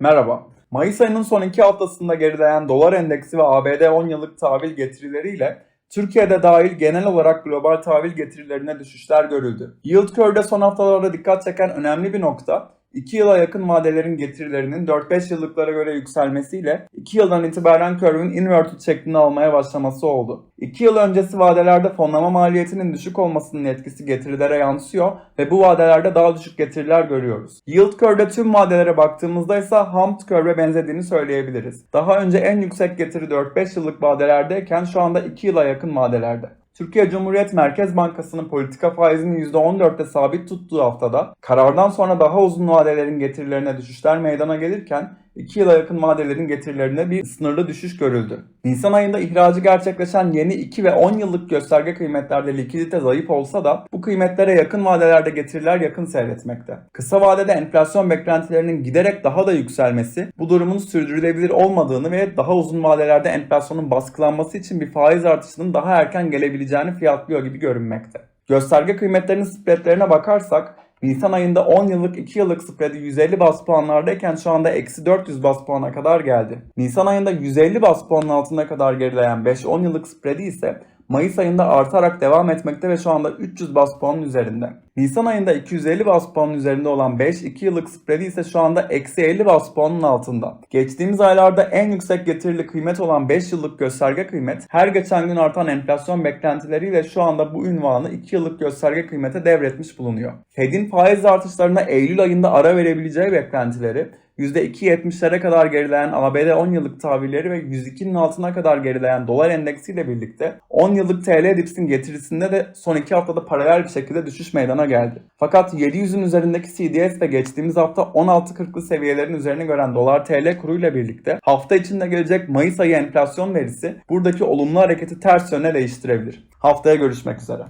Merhaba. Mayıs ayının son iki haftasında gerileyen dolar endeksi ve ABD 10 yıllık tahvil getirileriyle Türkiye'de dahil genel olarak global tahvil getirilerine düşüşler görüldü. Yield curve'de son haftalarda dikkat çeken önemli bir nokta 2 yıla yakın vadelerin getirilerinin 4-5 yıllıklara göre yükselmesiyle 2 yıldan itibaren curve'ün inverted şeklini almaya başlaması oldu. 2 yıl öncesi vadelerde fonlama maliyetinin düşük olmasının etkisi getirilere yansıyor ve bu vadelerde daha düşük getiriler görüyoruz. Yield curve'de tüm vadelere baktığımızda ise Humped curve'e benzediğini söyleyebiliriz. Daha önce en yüksek getiri 4-5 yıllık vadelerdeyken şu anda 2 yıla yakın vadelerde. Türkiye Cumhuriyet Merkez Bankası'nın politika faizini %14'te sabit tuttuğu haftada karardan sonra daha uzun vadelerin getirilerine düşüşler meydana gelirken 2 yıla yakın vadelerin getirilerine bir sınırlı düşüş görüldü. Nisan ayında ihracı gerçekleşen yeni 2 ve 10 yıllık gösterge kıymetlerde likidite zayıf olsa da bu kıymetlere yakın vadelerde getiriler yakın seyretmekte. Kısa vadede enflasyon beklentilerinin giderek daha da yükselmesi bu durumun sürdürülebilir olmadığını ve daha uzun vadelerde enflasyonun baskılanması için bir faiz artışının daha erken gelebileceğini fiyatlıyor gibi görünmekte. Gösterge kıymetlerinin spreadlerine bakarsak Nisan ayında 10 yıllık 2 yıllık spreadi 150 bas puanlardayken şu anda eksi 400 bas puana kadar geldi. Nisan ayında 150 bas puanın altına kadar gerileyen 5-10 yıllık spreadi ise Mayıs ayında artarak devam etmekte ve şu anda 300 bas puanın üzerinde. Nisan ayında 250 bas puanın üzerinde olan 5-2 yıllık spreadi ise şu anda eksi 50 bas puanın altında. Geçtiğimiz aylarda en yüksek getirili kıymet olan 5 yıllık gösterge kıymet her geçen gün artan enflasyon beklentileriyle şu anda bu ünvanı 2 yıllık gösterge kıymete devretmiş bulunuyor. Fed'in faiz artışlarına Eylül ayında ara verebileceği beklentileri %2.70'lere kadar gerileyen ABD 10 yıllık tahvilleri ve 102'nin altına kadar gerileyen dolar endeksiyle birlikte 10 yıllık TL dipsin getirisinde de son 2 haftada paralel bir şekilde düşüş meydana geldi. Fakat 700'ün üzerindeki CDS de geçtiğimiz hafta 16.40'lı seviyelerin üzerine gören dolar TL kuruyla birlikte hafta içinde gelecek Mayıs ayı enflasyon verisi buradaki olumlu hareketi ters yöne değiştirebilir. Haftaya görüşmek üzere.